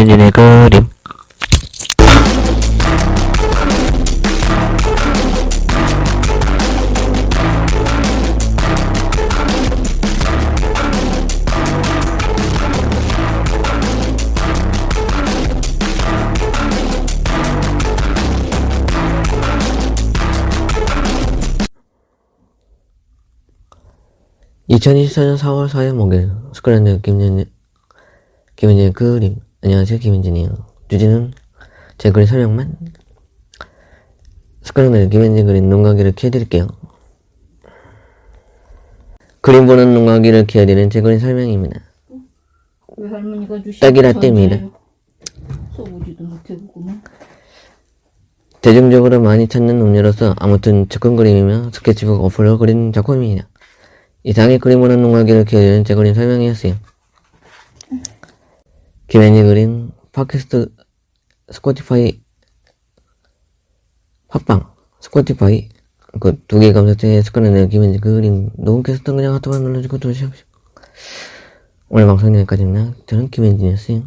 김현진의 그림. (2024년 4월 4일) 목요일 스크랜드 김현진 김현진의 그림 안녕하세요 김현진이에요 주제는 제 그림 설명만 스크랜드 김현진 그림 눈가기를 키워드릴게요 그림 보는 눈가기를 키워드리는 제 그림 설명입니다 왜 할머니가 주신 딱이라 땜이래. 써보지도 못해보고만 대중적으로 많이 찾는 음료로서 아무튼 접근 그림이며 스케치북 어플로 그린 작품입니다. 이상의 그림 보는 눈가기를 키워드리는 제 그림 설명이었어요. 김현지 그림 팟캐스트 스포티파이 팟빵 스포티파이 그 두개 검색창에 스크린에 김현지 그림 녹음 캐스트 그냥 하트만 눌러주고 도시합시오. 오늘 방송 여기까지입니다. 저는 김현진이었어요.